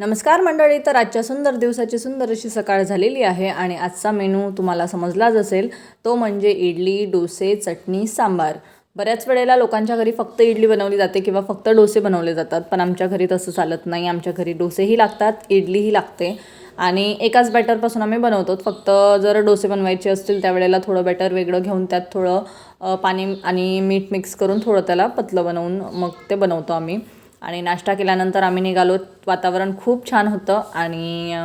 नमस्कार मंडळी तर आजच्या सुंदर दिवसाची सुंदर अशी सकाळ झालेली आहे आणि आजचा मेनू तुम्हाला समजलाच असेल तो म्हणजे इडली डोसे चटणी सांबार. बऱ्याच वेळेला लोकांच्या घरी फक्त इडली बनवली जाते किंवा फक्त डोसे बनवले जातात पण आमच्या घरी तसं चालत नाही. आमच्या घरी डोसेही लागतात इडलीही लागते आणि एकाच बॅटरपासून आम्ही बनवतो. फक्त जर डोसे बनवायचे असतील त्यावेळेला थोडं बॅटर वेगळं घेऊन त्यात थोडं पाणी आणि मीठ मिक्स करून थोडं त्याला पतलं बनवून मग ते बनवतो आम्ही. आणि नाश्ता केल्यानंतर आम्ही निघालो. वातावरण खूप छान होतं आणि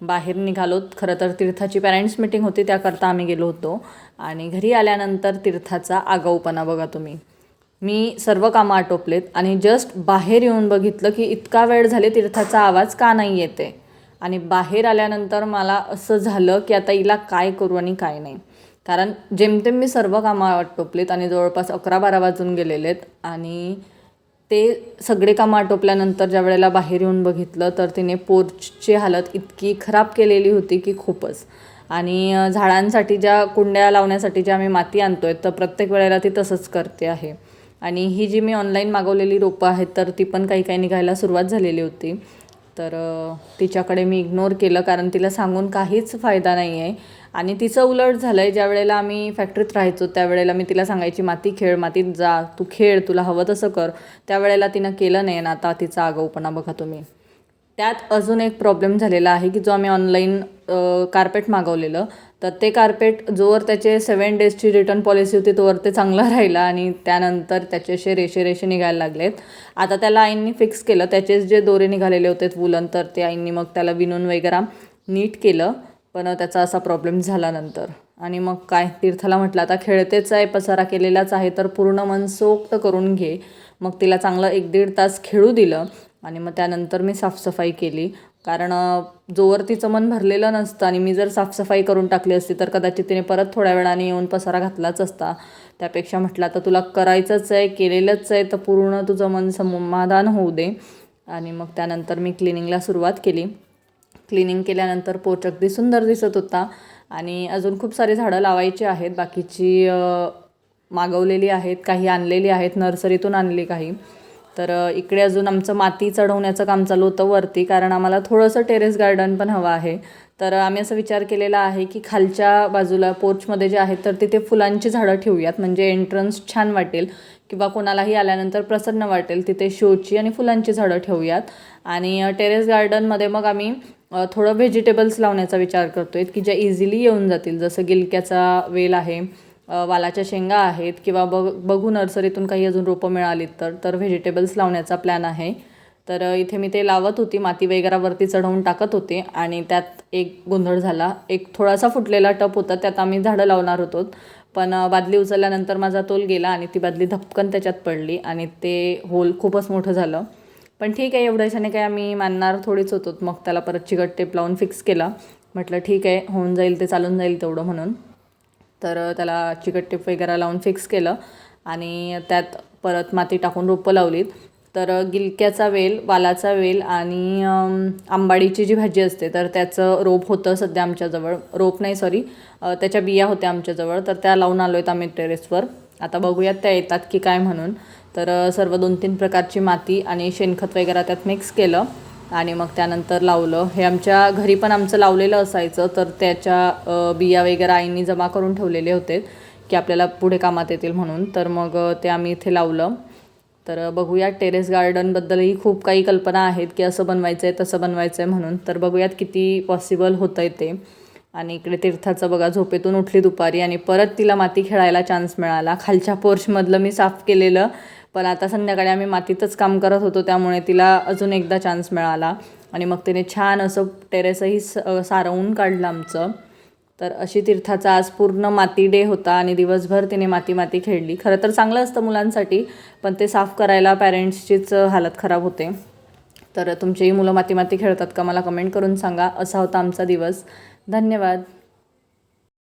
बाहेर निघालो. खरं तर तीर्थाची पॅरेंट्स मिटिंग होती त्याकरता आम्ही गेलो होतो. आणि घरी आल्यानंतर तीर्थाचा आगाऊपणा बघा तुम्ही. मी सर्व कामं आटोपलेत आणि जस्ट बाहेर येऊन बघितलं की इतका वेळ झाले तीर्थाचा आवाज का नाही येते. आणि बाहेर आल्यानंतर मला असं झालं की आता हिला काय करू आणि काय नाही. कारण जेमतेम मी सर्व कामं आटोपलेत आणि जवळपास अकरा बारा वाजून गेलेलेत आणि ते सगळे कामं आटोपल्यानंतर ज्या वेळेला बाहेर येऊन बघितलं तर तिने पोर्चची हालत इतकी खराब केलेली होती की खूपच. आणि झाडांसाठी ज्या कुंड्या लावण्यासाठी ज्या आम्ही माती आणतो आहे तर प्रत्येक वेळेला ती तसंच करते आहे. आणि ही जी मी ऑनलाईन मागवलेली रोपं आहेत तर ती पण काही काही निघायला सुरुवात झालेली होती. तर तिच्याकडे मी इग्नोर केलं कारण तिला सांगून काहीच फायदा नाही आहे आणि तिचं उलट झालं आहे ज्या वेळेला आम्ही फॅक्टरीत राहायचो त्यावेळेला मी तिला सांगायची माती खेळ मातीत जा तू खेळ तुला हवं तसं कर. त्यावेळेला तिनं केलं नाही ना आता तिचा आगाऊपणा बघा तुम्ही. त्यात अजून एक प्रॉब्लेम झालेला आहे की जो आम्ही ऑनलाईन कार्पेट मागवलेलं. तर ते कार्पेट जोवर त्याचे सेवन डेजची रिटर्न पॉलिसी होती तोवर ते चांगलं राहिलं आणि त्यानंतर त्याचे असे रेषे रेषे निघायला लागलेत. आता त्याला आईंनी फिक्स केलं. त्याचेच जे दोरे निघालेले होते वुलन तर ते आईंनी मग त्याला विणून वगैरे नीट केलं. पण त्याचा असा प्रॉब्लेम झाला नंतर. आणि मग काय? तीर्थाला म्हटलं आता खेळतेच आहे पसारा केलेलाच आहे तर पूर्ण मनसोक्त करून घे. मग तिला चांगलं एक दीड तास खेळू दिलं. आणि मग त्यानंतर मी साफसफाई केली. कारण जोवर तिचं मन भरलेलं नसतं आणि मी जर साफसफाई करून टाकली असती तर कदाचित तिने परत थोड्या वेळाने येऊन पसारा घातलाच असता. त्यापेक्षा म्हटलं आता तुला करायचंच आहे केलेलंच आहे तर पूर्ण तुझं मन समाधान होऊ दे. आणि मग त्यानंतर मी क्लिनिंगला सुरुवात केली. क्लिनिंग केल्यानंतर पोच अगदी सुंदर दिसत होता आणि अजून खूप सारी झाडं लावायची आहेत. बाकीची मागवलेली आहेत काही आणलेली आहेत नर्सरीतून आणली काही. तर इकडे अजून आमचं माती चढवण्याचं काम चालू होतं वरती कारण आम्हाला थोडंसं टेरेस गार्डन पण हवं आहे. तर आम्ही असं विचार केलेला आहे की खालच्या बाजूला पोर्चमध्ये जे आहेत तर तिथे फुलांची झाडं ठेवूयात. म्हणजे एंट्रन्स छान वाटेल. किंवा कोणालाही आल्यानंतर प्रसन्न वाटेल. तिथे शोची आणि फुलांची झाडं ठेवूयात. आणि टेरेस गार्डनमध्ये मग आम्ही थोडं व्हेजिटेबल्स लावण्याचा विचार करतो आहे की ज्या इझिली येऊन जातील. जसं गिलक्याचा वेल आहे. वालाच्या शेंगा आहेत किंवा बघ बघू नर्सरीतून काही अजून रोपं मिळालीत तर तर व्हेजिटेबल्स लावण्याचा प्लॅन आहे. तर इथे मी ते लावत होती माती वगैरे वरती चढवून टाकत होते आणि त्यात एक गोंधळ झाला. एक थोडासा फुटलेला टप होता त्यात आम्ही झाडं लावणार होतो. पण बादली उचलल्यानंतर माझा तोल गेला आणि ती बादली धपकन त्याच्यात पडली आणि ते होल खूपच मोठं झालं. पण ठीक आहे एवढ्याशाने काय आम्ही मानणार थोडीच होतो. मग त्याला परत चिकट टेप लावून फिक्स केला. म्हटलं ठीक आहे होऊन जाईल ते चालून जाईल तेवढं म्हणून. तर त्याला चिकट टेप वगैरे लावून फिक्स केलं आणि त्यात परत माती टाकून रोपं लावलीत. तर गिलक्याचा वेल वालाचा वेल आणि आंबाडीची जी भाजी असते तर त्याचं रोप होतं सध्या आमच्याजवळ. रोप नाही सॉरी त्याच्या बिया होत्या आमच्याजवळ. तर त्या लावून आलो आहेत आम्ही टेरेसवर आता बघूयात त्या येतात की काय म्हणून. तर सर्व दोन तीन प्रकारची माती आणि शेणखत वगैरे त्यात मिक्स केलं. आणि मग त्यानंतर लावलं. हे आमच्या घरी पण आमचं लावलेलं असायचं तर त्याच्या बिया वगैरे आईंनी जमा करून ठेवलेले होते की आपल्याला पुढे कामात येतील म्हणून. तर मग ते आम्ही इथे लावलं. तर बघूया टेरेस गार्डनबद्दलही खूप काही कल्पना आहेत की असं बनवायचं आहे तसं बनवायचं आहे म्हणून. तर बघूयात किती पॉसिबल होतं आहे ते. आणि इकडे तीर्थाचं बघा झोपेतून उठली दुपारी आणि परत तिला माती खेळायला चान्स मिळाला. खालच्या पोर्शमधलं मी साफ केलेलं पण आता संध्याकाळी आम्ही मातीतच काम करत होतो त्यामुळे तिला अजून एकदा चान्स मिळाला. आणि मग तिने छान असं टेरेसही स सारवून काढलं आमचं. तर अशी तीर्थाचा आज पूर्ण माती डे होता आणि दिवसभर तिने माती माती खेळली. खरं तर चांगलं असतं मुलांसाठी पण ते साफ करायला पॅरेंट्सचीच हालत खराब होते. तर तुमचेही मुलं माती माती खेळतात का मला कमेंट करून सांगा. असा होता आमचा दिवस. धन्यवाद.